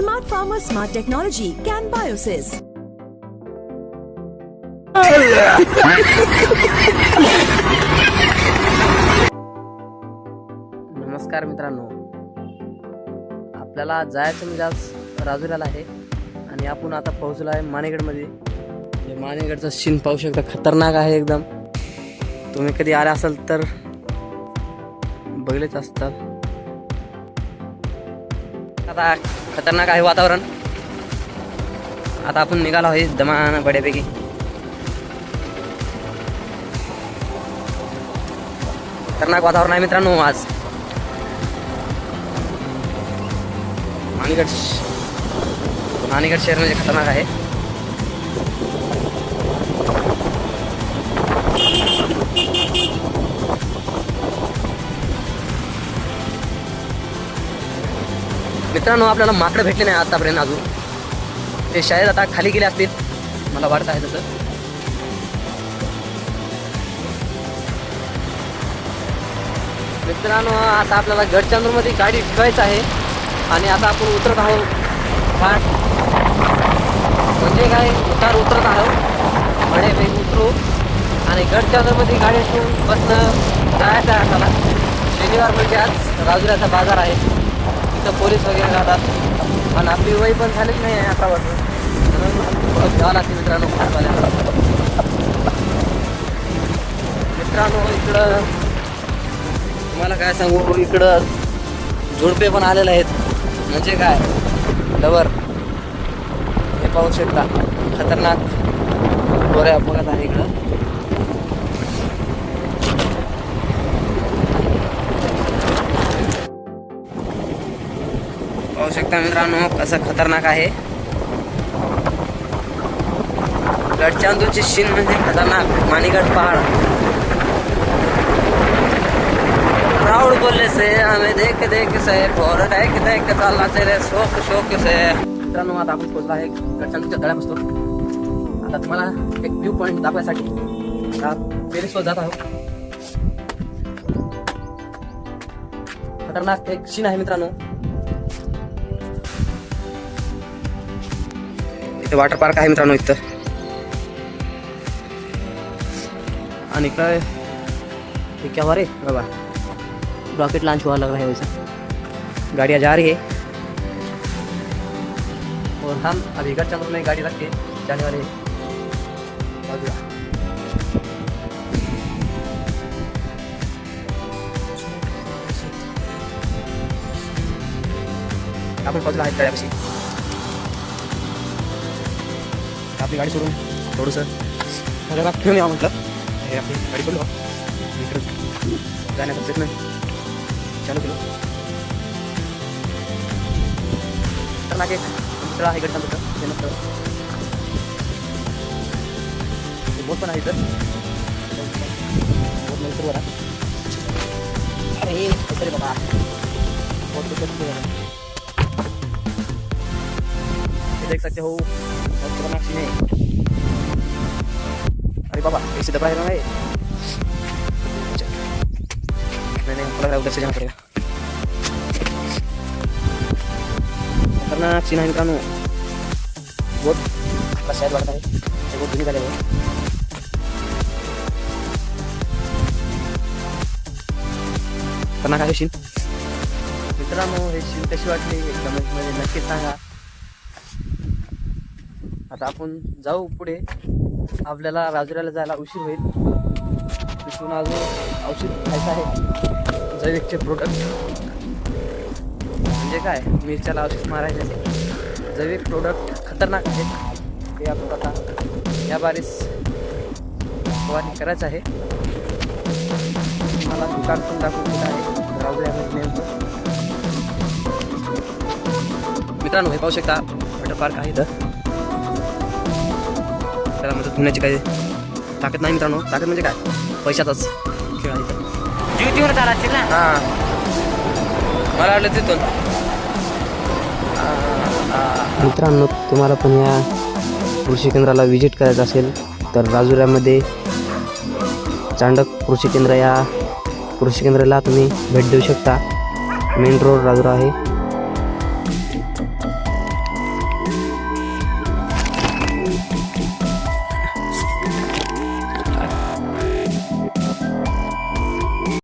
Smart Farmer Smart Technology Can Biosis. नमस्कार मित्रांनो. आपल्याला जायचं म्हणजे आज राजुऱ्याला आहे आणि आपण आता पोहोचलो आहे मानेगडमध्ये. म्हणजे मानेगडचं सीन पाहू शकता खतरनाक आहे एकदम. तुम्ही कधी आले असाल तर बघलेच असतात. आता खतरनाक आहे वातावरण. आता आपण निघालो आहे दमान बड्यापैकी खतरनाक वातावरण आहे मित्रांनो आज. नानीगड नानीगड शहर म्हणजे खतरनाक आहे. मित्रांनो आपल्याला माकडं भेटले नाही आतापर्यंत अजून. ते शाळेत आता खाली गेले असतील. मला वाटत आहे तसं. मित्रांनो आता आपल्याला गडचंद्रमध्ये गाडी ठेवायचं आहे. आणि आता आपण उतरत आहोत. घाट म्हणजे काय? उतार उतरत आहोत. बड्यापैकी उतरू. आणि गडचंद्रमध्ये गाडी ठेवून बसणं जायचं आहे आपल्याला. शनिवार म्हणजे आज राजुऱ्याचा बाजार आहे. तिथं पोलीस वगैरे राहतात आणि आपली वय पण झालीच नाही आहे अकरा वर्ष म्हणून थोडं मित्रांनो लागते मित्रांनो मित्रांनो इकडं तुम्हाला काय सांगू? इकडं झुडपे पण आलेले आहेत. म्हणजे काय? डबर. हे पाहू शकता. खतरनाक गोऱ्या अपघात आहे इकडं. शकता मित्रांनो कसं खतरनाक आहे. गडचांदूरची शीन म्हणजे खतरनाक. माणिगड पहाड. राऊड बोलले से आम्ही देख देख से फोर देख देख चालला से रे शोक शोक से. मित्रांनो आता आपण पोहोचलो आहे गडचांदूरच्या तळ्यापासून. आता तुम्हाला एक व्ह्यू पॉईंट दाखवायसाठी पेरिसवर जात आहोत. खतरनाक एक सीन आहे मित्रांनो. इथे वॉटर पार्क आहे मित्रांनो इथं. आणि काय? ये क्या हुआ रे बाबा. रॉकेट लॉन्च हुआ लग रहा है वैसा गाड़ियाँ जा रही है और हम अभी घर चंद्र में गाड़ी रख के जाने वाले हैं राजुरा। आपण पोहोचलो आहेत तळ्यापाशी आपली गाडी सोडून थोडंसं जरा घेऊन यावं म्हटलं हे आपली गाडी सोडलो इकडं जाण्याचा प्रयत्न चालू केलो तर मागे तळ आहे इकडचं आमचं फेमस तळ बोट पण आहे इथं बोट नंतर बघा अरे कसं रे बाबा बोट देख सकते हो बहुत खतरनाक सीन है अरे बाबा ऐसे दबा रहा है मैंने हमको लग रहा है उधर से जाना पड़ेगा खतरनाक सीन है मित्रांनो बहुत आपला शायद वाटत आहे ते बहुत जुनी झालेलं आहे खतरनाक आहे मित्रांनो हे सीन कशी वाटली कमेंटमध्ये नक्की सांगा आता आपण जाऊ पुढे. आपल्याला राजुऱ्याला जायला उशीर होईल. तिथून अजून औषध खायचं आहे. जैविकचे प्रोडक्ट म्हणजे काय? मिरच्याला औषध मारायचे. आहे जैविक प्रोडक्ट खतरनाक आहेत ते आपण आता या बारीस फवारणी करायचं आहे. मला दुकान पण दाखवून दिलं आहे. राजुऱ्यामध्ये नेमकं मित्रांनो हे पाहू शकता वॉटर पार्क आहे इथं. त्याला म्हणजे धुण्याची काही ताकद नाही मित्रांनो. ताकद म्हणजे काय? पैशाचाच खेळ आहे चाला असतील ना? हां. मला वाटलं तिथून. मित्रांनो तुम्हाला पण या कृषी केंद्राला व्हिजिट करायचं असेल तर राजुऱ्यामध्ये चांडक कृषी केंद्र या कृषी केंद्राला तुम्ही भेट देऊ शकता. मेन रोड राजुरा आहे.